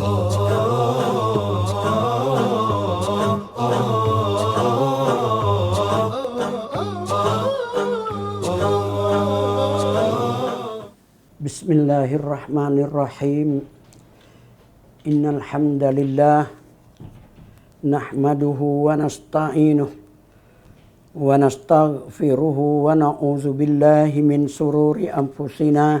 بسم الله الرحمن الرحيم إن الحمد لله نحمده ونستعينه ونستغفره ونعوذ بالله من سرور أنفسنا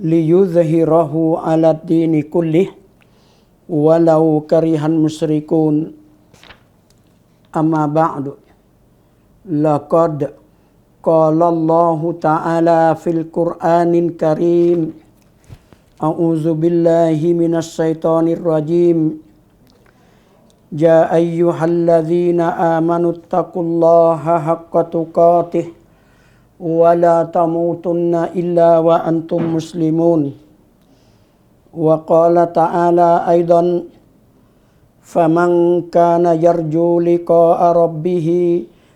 ليظهره على الدين كله ولو كره المشركون. أما بعد لقد قال الله تعالى في القرآن الكريم أعوذ بالله من الشيطان الرجيم. يا أيها الذين آمنوا اتقوا الله حق تقاته ولا تموتن إلا وأنتم مسلمون وقال تعالى أيضا فمن كان يرجو لقاء ربه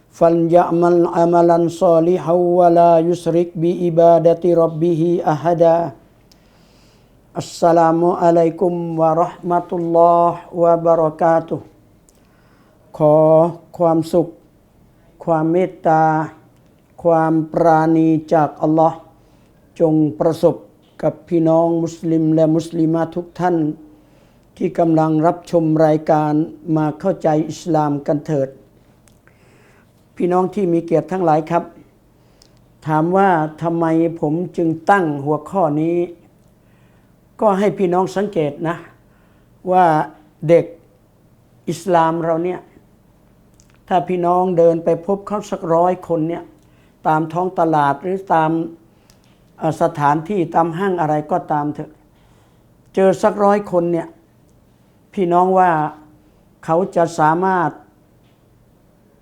فليعمل عملا صالحا ولا يشرك بعبادة ربه أحدا السلام عليكم ورحمة الله وبركاته ขอความสุข ความเมตตา ความปราณีจากอัลลอฮ์จงประสบกับพี่น้องมุสลิมและมุสลิมาทุกท่าน ที่กำลังรับชมรายการมาเข้าใจอิสลามกันเถิด พี่น้องที่มีเกียรติทั้งหลายครับ ถามว่าทำไมผมจึงตั้งหัวข้อนี้ ก็ให้พี่น้องสังเกตนะ ว่าเด็กอิสลามเราเนี่ย ถ้าพี่น้องเดินไปพบเขาสักร้อยคนเนี่ย ตามท้องตลาดหรือตามสถานที่ตามห้างอะไรก็ตามเถอะ เจอสักร้อยคนเนี่ย พี่น้องว่าเขาจะสามารถ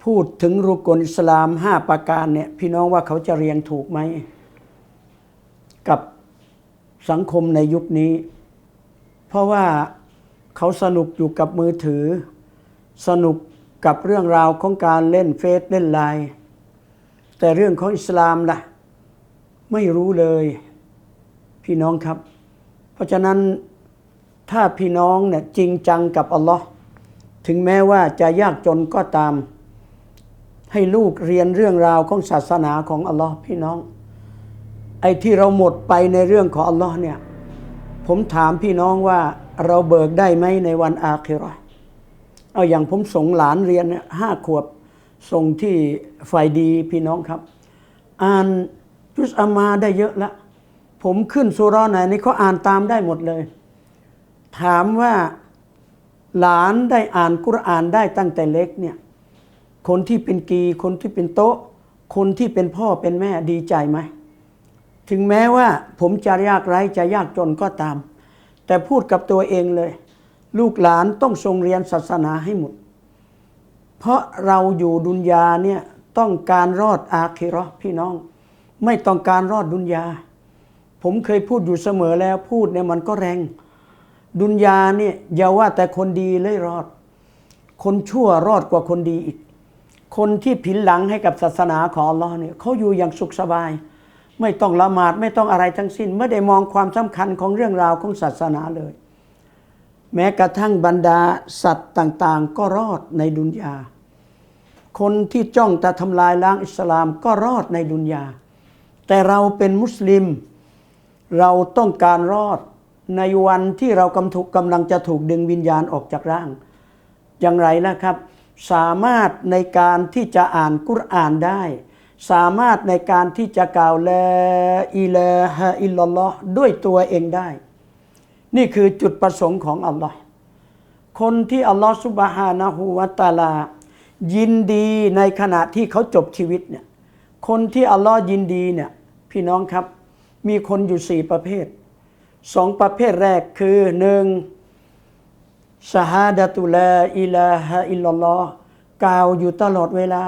พูดถึงรุกลอิสลามห้าประการเนี่ย พี่น้องว่าเขาจะเรียงถูกไหม กับสังคมในยุคนี้ เพราะว่าเขาสนุกอยู่กับมือถือ สนุกกับเรื่องราวของการเล่นเฟซเล่นไลน์ แต่เรื่องของอิสลามล่ะ ไม่รู้เลย พี่น้องครับ เพราะฉะนั้นถ้าพี่น้องเนี่ยจริงจังกับอัลลอฮ์ถึงแม้ว่าจะยากจนก็ตาม ให้ลูกเรียนเรื่องราวของศาสนาของอัลลอฮ์พี่น้อง ไอ้ที่เราหมดไปในเรื่องของอัลลอฮ์เนี่ย ผมถามพี่น้องว่าเราเบิกได้ไหมในวันอาคิราะห์เอาอย่างผมส่งหลานเรียนเนี่ยห้าขวบ ส่งที่ฝ่ายดีพี่น้องครับ อ่านจุสอามาได้เยอะละผมขึ้นสุราไหนนี่เขาอ่านตามได้หมดเลย ถามว่าหลานได้อ่านกุรอานได้ตั้งแต่เล็กเนี่ยคนที่เป็นกีคนที่เป็นโต๊ะ คนที่เป็นพ่อเป็นแม่ดีใจไหม ถึงแม้ว่าผมจะยากไร้จะยากจนก็ตาม แต่พูดกับตัวเองเลย ลูกหลานต้องทรงเรียนศาสนาให้หมด เพราะเราอยู่ดุนยาเนี่ยต้องการรอดอาคิราะห์พี่น้อง ไม่ต้องการรอดดุนยา ผมเคยพูดอยู่เสมอแล้วพูดเนี่ยมันก็แรง ดุนยาเนี่ยอย่าว่าแต่คนดีเลยรอด คนชั่วรอดกว่าคนดีอีก คนที่ผินหลังให้กับศาสนาของอัลลอฮ์เนี่ยเขาอยู่อย่างสุขสบาย ไม่ต้องละหมาดไม่ต้องอะไรทั้งสิ้น ไม่ได้มองความสำคัญของเรื่องราวของศาสนาเลย แม้กระทั่งบรรดาสัตว์ต่างๆ ก็รอดในดุนยา คนที่จ้องจะทำลายล้างอิสลามก็รอดในดุนยา แต่เราเป็นมุสลิม เราต้องการรอดในวันที่เรากำถูกกำลังจะถูกดึงวิญญาณออกจากร่าง อย่างไรนะครับ สามารถในการที่จะอ่านกุรอานได้ สามารถในการที่จะกล่าวละอิลาฮะอิลลัลลอฮ์ด้วยตัวเองได้ นี่คือจุดประสงค์ของอัลลอฮ์คนที่อัลลอฮ์สุบฮานะฮูวะตาลา ยินดีในขณะที่เขาจบชีวิตเนี่ยคนที่อัลลอฮ์ยินดีเนี่ยพี่น้องครับมีคนอยู่สี่ประเภทสองประเภทแรกคือหนึ่งชาฮาดตุลาอิลาฮะอิลลัลลอฮ์กล่าวอยู่ตลอดเวลา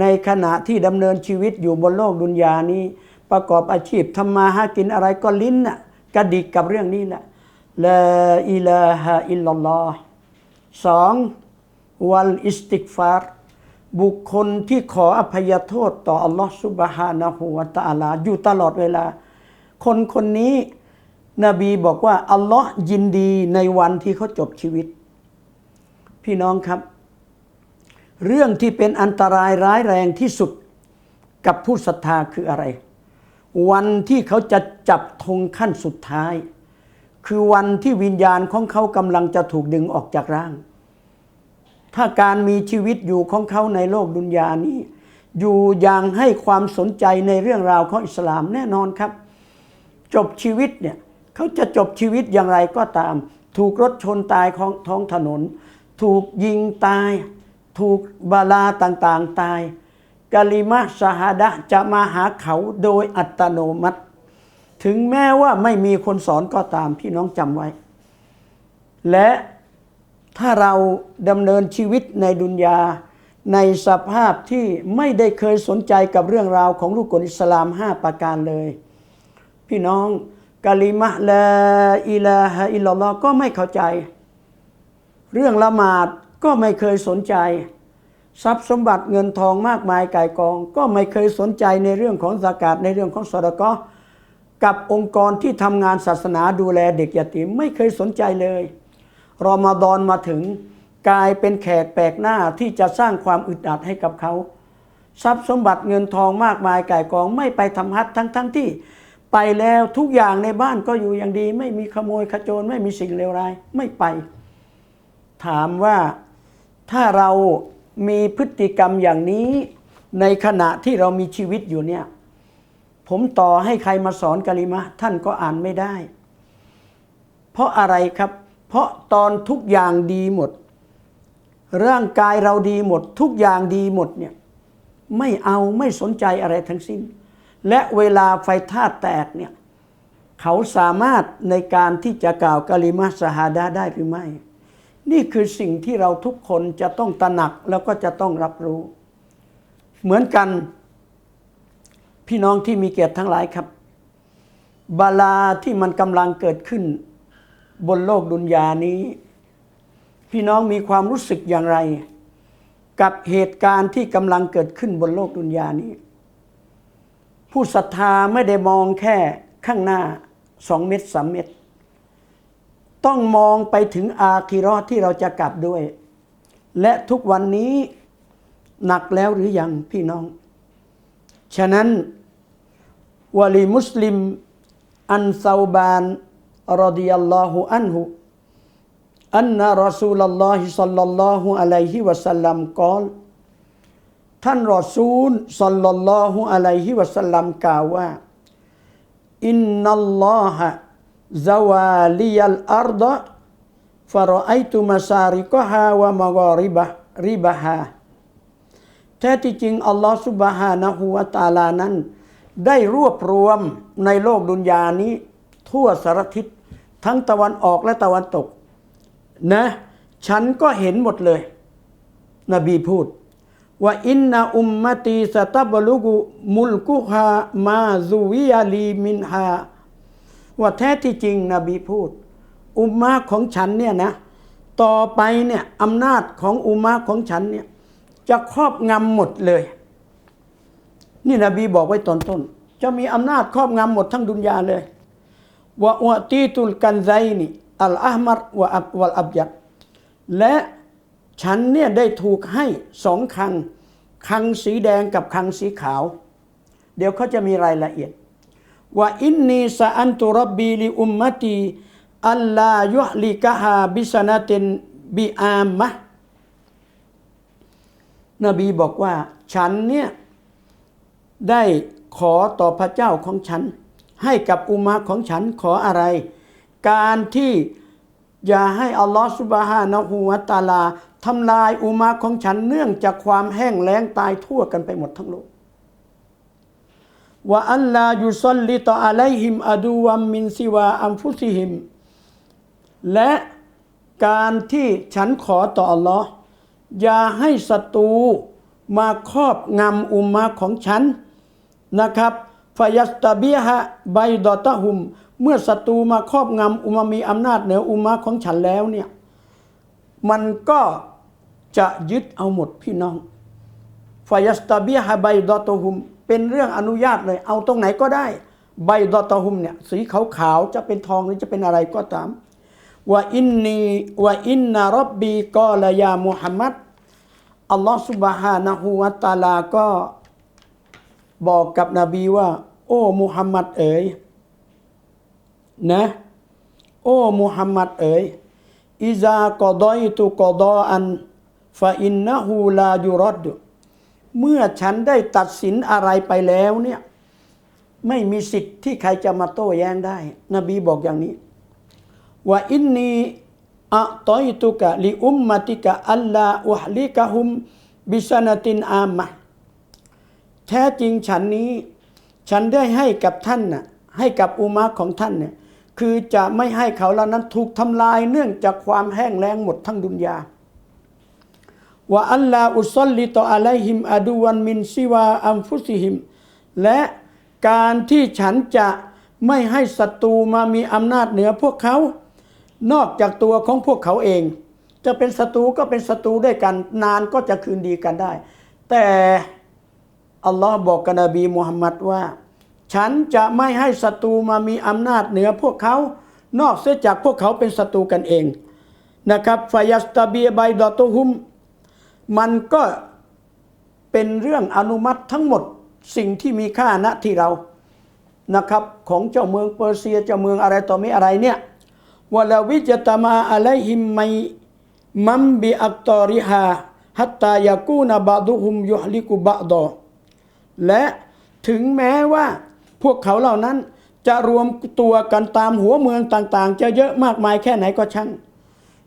ในขณะที่ดำเนินชีวิตอยู่บนโลกดุนยานี้ ประกอบอาชีพทำมาหากินอะไรก็ลิ้นน่ะกระดิกกับเรื่องนี้แหละลาอิลาฮะอิลลัลลอฮ์สอง วัลอิสติกฟารบุคคลที่ขออภัยโทษต่ออัลลอฮ์สุบฮานะฮูวะตะอาลา อยู่ตลอดเวลา คนคนนี้ นบีบอกว่า อัลลอฮ์ยินดีในวันที่เขาจบชีวิต พี่น้องครับ เรื่องที่เป็นอันตรายร้ายแรงที่สุดกับผู้ศรัทธาคืออะไร วันที่เขาจะจับธงขั้นสุดท้าย คือวันที่วิญญาณของเขากำลังจะถูกดึงออกจากร่าง ถ้าการมีชีวิตอยู่ของเขาในโลกดุนยานี้ อยู่อย่างให้ความสนใจในเรื่องราวของอิสลามแน่นอนครับ จบชีวิตเนี่ยเขาจะจบชีวิตอย่างไรก็ตาม ถูกรถชนตายของท้องถนน ถูกยิงตาย ถูกบาลาต่างๆตายกาลิมะชาฮาดะจะมาหาเขาโดยอัตโนมัติ ถึงแม้ว่าไม่มีคนสอนก็ตามพี่น้องจำไว้ และ ถ้าเราดำเนินชีวิตในดุนยา ในสภาพที่ไม่ได้เคยสนใจกับเรื่องราวของลูกกลอิสลามห้าประการเลย พี่น้องกาลิมะลาอิลาฮะอิลลัลลอก็ไม่เข้าใจ เรื่องละหมาดก็ไม่เคยสนใจ ทรัพย์สมบัติเงินทองมากมายก่ายกอง ก็ไม่เคยสนใจในเรื่องของสากาศในเรื่องของสอดกอกับองค์กรที่ทำงานศาสนาดูแลเด็กยาติมไม่เคยสนใจเลย รอมฎอนมาถึงกลายเป็นแขกแปลกหน้าที่จะสร้างความอึดอัดให้กับเขา ทรัพย์สมบัติเงินทองมากมายก่ายกองไม่ไปทำฮัททั้งทั้งที่ ไปแล้วทุกอย่างในบ้านก็อยู่อย่างดี ไม่มีขโมยขโจรไม่มีสิ่งเลวร้ายไม่ไป ถามว่าถ้าเรามีพฤติกรรมอย่างนี้ในขณะที่เรามีชีวิตอยู่เนี่ย ผมต่อให้ใครมาสอนกะลิมะท่านก็อ่านไม่ได้ เพราะอะไรครับ เพราะตอนทุกอย่างดีหมด ร่างกายเราดีหมด ทุกอย่างดีหมดเนี่ยไม่เอาไม่สนใจอะไรทั้งสิ้น และเวลาไฟธาตุแตกเนี่ยเขาสามารถในการที่จะกล่าวกะลิมะสฮาดาได้หรือไม่ นี่คือสิ่งที่เราทุกคนจะต้องตระหนักแล้วก็จะต้องรับรู้ เหมือนกัน พี่น้องที่มีเกียรติทั้งหลายครับ บาลาที่มันกำลังเกิดขึ้น บนโลกดุนยานี้ พี่น้องมีความรู้สึกอย่างไร กับเหตุการณ์ที่กำลังเกิดขึ้นบนโลกดุนยานี้ ผู้ศรัทธาไม่ได้มองแค่ข้างหน้าสองเมตรสามเมตร ต้องมองไปถึงอาคิเรอที่เราจะกลับด้วย และทุกวันนี้หนักแล้วหรือยังพี่น้อง ฉะนั้นวะลีมุสลิม อันซาบาน รดิยัลลอฮุอันฮุอันนะรอซูลลอฮิสัลลัลลอฮุอะลัยฮิวะสัลลัมกล่าวท่านรอซูลสัลลัลลอฮุอะลัยฮิวะสัลลัมกล่าวว่าอินนัลลอฮะซาวาลียัลอัรดะฟารอไอตุมาซาริกฮาวะมากอริบะริบะฮาแท้ที่จริง อัลลอฮฺสุบฮานะฮูวะตาลานั้น ได้รวบรวมในโลกดุนยานี้ ทั่วสารทิศ ทั้งตะวันออกและตะวันตกนะฉันก็เห็นหมดเลย นบีพูดว่าอินนาอุมมตีสตับลุกุมุลกุฮามาซูวิยาลีมินฮาว่าแท้ที่จริงนบีพูด อุมมะของฉันเนี่ยนะ ต่อไปเนี่ยอำนาจของอุมมะของฉันเนี่ยจะครอบงำหมดเลย นี่นบีบอกไว้ตอนต้น จะมีอำนาจครอบงำหมดทั้งดุนยาเลย ว่าอวตีตุลกันไซนี่อัลอาฮมัรวะอับวัลอับยัดและฉันเนี่ยได้ถูกให้สองคัง คังสีแดงกับคังสีขาว เดี๋ยวเขาจะมีรายละเอียดว่าอินนีสะอันตุรับบีลิอุมมตีอัลลายุฮลิกะฮาบิสนาตินบิอามะนบีบอกว่าฉันเนี่ยได้ขอต่อพระเจ้าของฉัน ให้กับอุมาของฉันขออะไร การที่อย่าให้อัลลอฮฺสุบฮานะฮูวะตาลาทำลายอุมาของฉันเนื่องจากความแห้งแล้งตายทั่วกันไปหมดทั้งโลกว่าอัลลายุซอลลิตออะลัยฮิมอดูวัมมินซิวาอัมฟุซิฮิม และการที่ฉันขอต่ออัลลอฮ์อย่าให้ศัตรูมาครอบงำอุมมะของฉันนะครับ ฟยัสตาเบียฮะไบดอตะหุม เมื่อศัตรูมาครอบงำอุมามีอำนาจเหนืออุมาของฉันแล้วเนี่ยมันก็จะยึดเอาหมดพี่น้องฟายัสตาเบียฮะไบดอตะหุม เป็นเรื่องอนุญาตเลย เอาตรงไหนก็ได้ไบดอตะหุมเนี่ยสีขาวๆจะเป็นทองหรือจะเป็นอะไรก็ตามว่าอินนีว่าอินนารบบีกอลายามุฮัมมัดอัลลอฮฺสุบฮานะฮูวะตาลาก็บอกกับนบีว่า โอ้มุฮัมมัดเอ๋ยนะ โอ้มุฮัมมัดเอ๋ยอิซากอดอยตุกอดออันฟาอินนะฮูลายุรดเมื่อฉันได้ตัดสินอะไรไปแล้วเนี่ยไม่มีสิทธิ์ที่ใครจะมาโต้แย้งได้ นบีบอกอย่างนี้ว่าอินนีอะตอยตุกะลิอุมมติกะอัลลาอุฮลิกะฮุมบิสนาตินอามะแท้จริงฉันนี้ ฉันได้ให้กับท่านน่ะให้กับอุมาของท่านเนี่ยคือจะไม่ให้เขาเหล่านั้นถูกทำลายเนื่องจากความแห้งแล้งหมดทั้งดุนยาว่าอัลลาอุซอลลิตออะลัยฮิมอดูวันมินซิวาอัมฟุซิฮิม และการที่ฉันจะไม่ให้ศัตรูมามีอำนาจเหนือพวกเขา นอกจากตัวของพวกเขาเอง จะเป็นศัตรูก็เป็นศัตรูด้วยกัน นานก็จะคืนดีกันได้ แต่ อัลลอฮ์บอกกับนบีมุฮัมมัดว่า ฉันจะไม่ให้ศัตรูมามีอำนาจเหนือพวกเขา นอกเสียจากพวกเขาเป็นศัตรูกันเองนะครับฟายัสตาบีไบดอตุฮุม มันก็เป็นเรื่องอนุมัติทั้งหมดสิ่งที่มีค่าณที่เรานะครับของเจ้าเมืองเปอร์เซียเจ้าเมืองอะไรต่อมีอะไรเนี่ยวะลาวิจตมาอะลัยฮิมไมมัมบิอักตอริฮาฮัตตายากูนบาดุฮุมยุฮลิกุบะดอ และถึงแม้ว่าพวกเขาเหล่านั้นจะรวมตัวกันตามหัวเมืองต่างๆ จะเยอะมากมายแค่ไหนก็ช่าง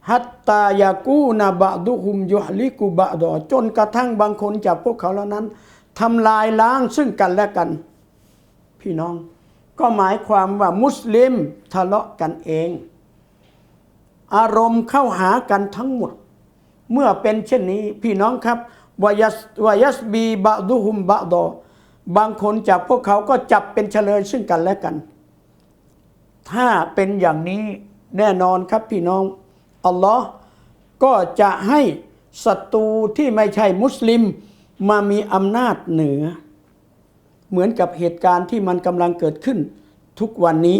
ฮัตตายากูนาบะดุฮุมยุฮลิกุบะดอจนกระทั่งบางคนจากพวกเขาเหล่านั้นทำลายล้างซึ่งกันและกัน พี่น้อง ก็หมายความว่ามุสลิมทะเลาะกันเอง อารมณ์เข้าหากันทั้งหมด เมื่อเป็นเช่นนี้พี่น้องครับ วายัสวายัสบีบะดุฮุมบะดอบางคนจากพวกเขาก็จับเป็นเฉลยซึ่งกันและกัน ถ้าเป็นอย่างนี้แน่นอนครับพี่น้อง อัลลอฮ์ก็จะให้ศัตรูที่ไม่ใช่มุสลิมมามีอำนาจเหนือ เหมือนกับเหตุการณ์ที่มันกำลังเกิดขึ้นทุกวันนี้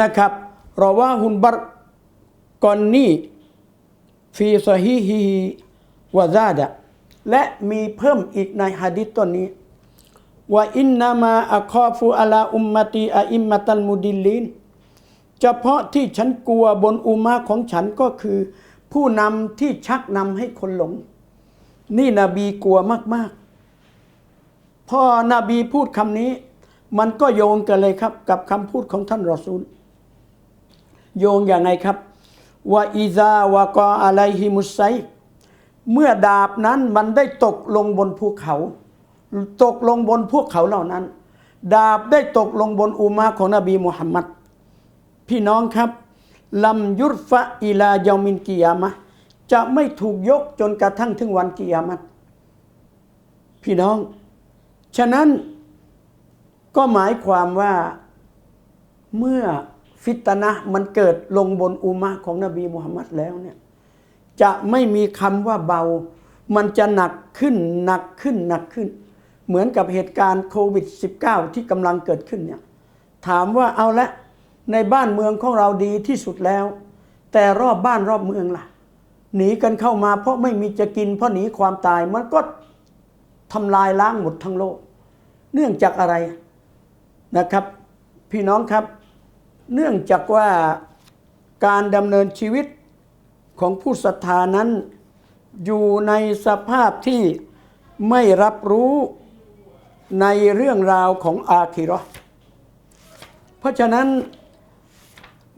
นะครับรอว่าฮุนบัรกอนนี่ฟีซฮีฮีวะซาดะ และมีเพิ่มอีกในฮะดิษต้นนี้ว่าอินนามาอัคอฟูอัลาอุมมตีอาอิมมัตัลมุดิลลินเฉพาะที่ฉันกลัวบนอุมาของฉันก็คือ ผู้นำที่ชักนำให้คนหลง นี่นบีกลัวมาก ๆ พอนบีพูดคำนี้ มันก็โยงกันเลยครับ กับคำพูดของท่านรอซูล โยงอย่างไงครับว่าอิซาวะกออะไลฮิมุสไซ เมื่อดาบนั้นมันได้ตกลงบนภูเขา ตกลงบนพวกเขาเหล่านั้น ดาบได้ตกลงบนอุมาของนบีมุฮัมมัดพี่น้องครับลัมยุรฟะอิลายามินกิยามะจะไม่ถูกยกจนกระทั่งถึงวันกิยามัตพี่น้อง ฉะนั้นก็หมายความว่าเมื่อฟิตนะมันเกิดลงบนอุมะของนบีมุฮัมมัดแล้วเนี่ย จะไม่มีคำว่าเบา มันจะหนักขึ้นหนักขึ้นหนักขึ้น เหมือนกับเหตุการณ์โควิด -19 ที่กำลังเกิดขึ้นเนี่ยถามว่าเอาละในบ้านเมืองของเราดีที่สุดแล้ว แต่รอบบ้านรอบเมืองล่ะ หนีกันเข้ามาเพราะไม่มีจะกินเพราะหนีความตายมันก็ทำลายล้างหมดทั้งโลก เนื่องจากอะไรนะครับ พี่น้องครับ เนื่องจากว่าการดำเนินชีวิต ของผู้ศรัทธานั้น อยู่ในสภาพที่ไม่รับรู้ในเรื่องราวของอาคิราะห์เพราะฉะนั้น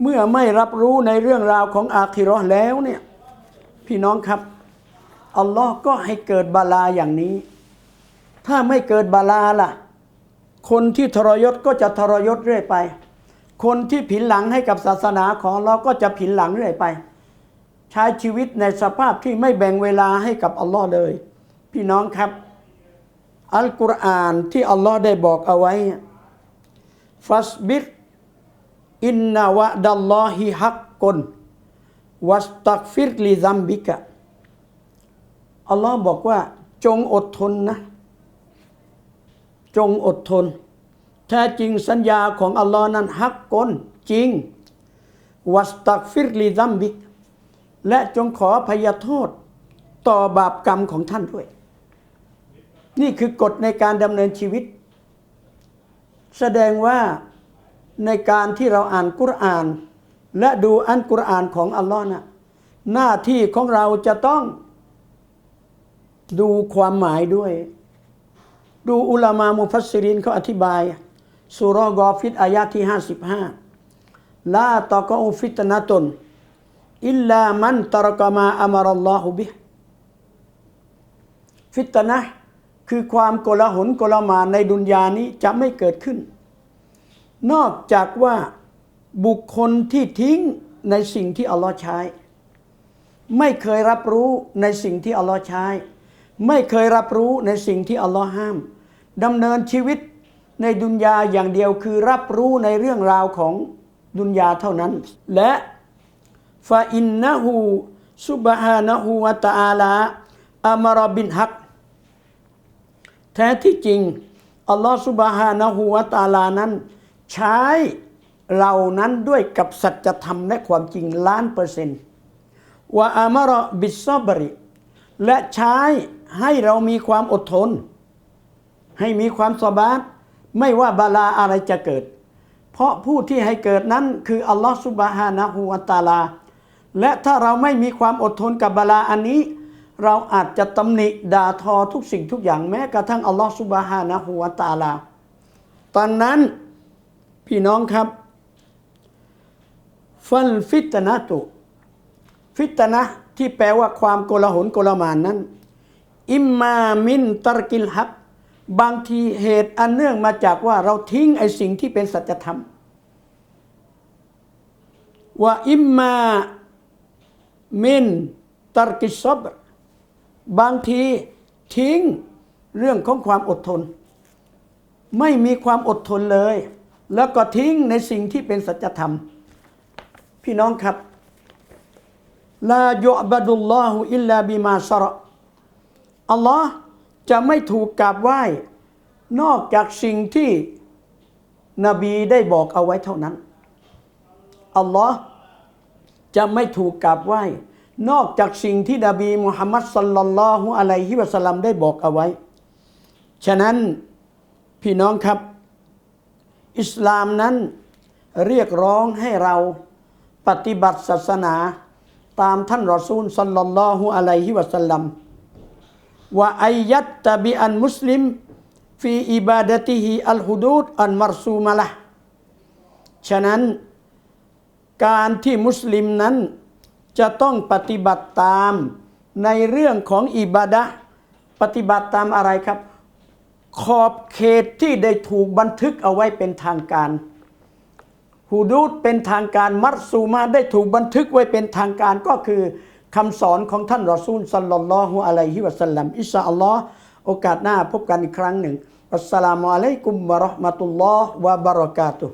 เมื่อไม่รับรู้ในเรื่องราวของอาคิราะห์แล้วเนี่ยพี่น้องครับ อัลลอฮ์ก็ให้เกิดบาลาอย่างนี้ ถ้าไม่เกิดบาลาล่ะ คนที่ทรยศก็จะทรยศเรื่อยไป คนที่ผินหลังให้กับศาสนาของเราก็จะผินหลังเรื่อยไป ใช้ชีวิตในสภาพที่ไม่แบ่งเวลาให้กับอัลลอฮ์เลย พี่น้องครับ อัลกุรอานที่อัลลอฮ์ได้บอกเอาไว้ฟัสบิรอินนาวะดัลลอฮิฮักกลวัสตักฟิรลิซัมบิกะอัลลอฮ์บอกว่า จงอดทนนะ จงอดทน แท้จริงสัญญาของอัลลอฮ์นั้นฮักกลจริง วัสตักฟิรลิซัมบิก และจงขอพยโทษต่อบาปกรรมของท่านด้วย นี่คือกฎในการดำเนินชีวิต แสดงว่าในการที่เราอ่านกุรอาน และดูอันกุรอานของอัลลอฮ์นะหน้าที่ของเราจะต้องดูความหมายด้วย ดูอุลามามุฟัสซิรินเขาอธิบายสุรอกอฟิตอายาที่ 55ลาตะกอฟิตนะตุน อิลลามันตรกมาอัมรัลลอฮุบิฮฟิตนะคือความโกลาหลโกลามานในดุนยานี้จะไม่เกิดขึ้น นอกจากว่าบุคคลที่ทิ้งในสิ่งที่อัลลอฮ์ใช้ ไม่เคยรับรู้ในสิ่งที่อัลลอฮ์ใช้ ไม่เคยรับรู้ในสิ่งที่อัลลอฮ์ห้ามดำเนินชีวิตในดุนยาอย่างเดียวคือรับรู้ในเรื่องราวของดุนยาเท่านั้น และ ฟาอินนะฮูซุบฮานะฮูวะตะอาลาอามารบินฮัก แท้ที่จริง อัลลอฮฺสุบฮานะฮูวะตะอาลานั้น ใช้เรานั้นด้วยกับสัจธรรมและความจริงล้านเปอร์เซนต์ว่าอามารบิซอบริ และใช้ให้เรามีความอดทน ให้มีความสบาดไม่ว่าบาลาอะไรจะเกิด เพราะผู้ที่ให้เกิดนั้นคืออัลลอฮฺสุบฮานะฮูวะตะอาลา และถ้าเราไม่มีความอดทนกับบาลาอันนี้ เราอาจจะตำหนิด่าทอทุกสิ่งทุกอย่างแม้กระทั่งอัลลอฮฺสุบฮานะฮูวะตาลาตอนนั้นพี่น้องครับ ฟัลฟิตนะตุ ฟิตนะที่แปลว่าความโกลาหลโกลามานนั้น อิมมามินตรกิลฮักบางทีเหตุอันเนื่องมาจากว่าเราทิ้งไอ้สิ่งที่เป็นสัจธรรมว่าอิมมา มินตรกิซบบางทีทิ้งเรื่องของความอดทน ไม่มีความอดทนเลย แล้วก็ทิ้งในสิ่งที่เป็นสัจธรรม พี่น้องครับลาโยบดุลลอฮุอิลลาบิมาสระอัลลอฮ์จะไม่ถูกกราบไหว้ นอกจากสิ่งที่นบีได้บอกเอาไว้เท่านั้นอัลลอฮ์ จะไม่ถูกกราบไหว้ นอกจากสิ่งที่นบีมุฮัมมัดสัลลัลลอฮุอะลัยฮิวะสัลลัมได้บอกเอาไว้ ฉะนั้นพี่น้องครับ อิสลามนั้นเรียกร้องให้เราปฏิบัติศาสนาตามท่านรอซูลสัลลัลลอฮุอะลัยฮิวะสัลลัมว่าอายัตตะบิอันมุสลิมฟีอิบาดติฮิอัลฮุดูดอันมารซูมะละฉะนั้น การที่มุสลิมนั้นจะต้องปฏิบัติตามในเรื่องของอิบาดะปฏิบัติตามอะไรครับ ขอบเขตที่ได้ถูกบันทึกเอาไว้เป็นทางการฮูดูดเป็นทางการมัรซูมาได้ถูกบันทึกไว้เป็นทางการก็คือคำสอนของท่านรอซูลสัลลัลลอฮุอะลัยฮิวะสัลลัมอิชาอัลลอฮ์โอกาสหน้าพบกันอีกครั้งหนึ่งอัสสลามุอะลัยกุมวะราะห์มะตุลลอฮ์วะบะเราะกาตุฮ์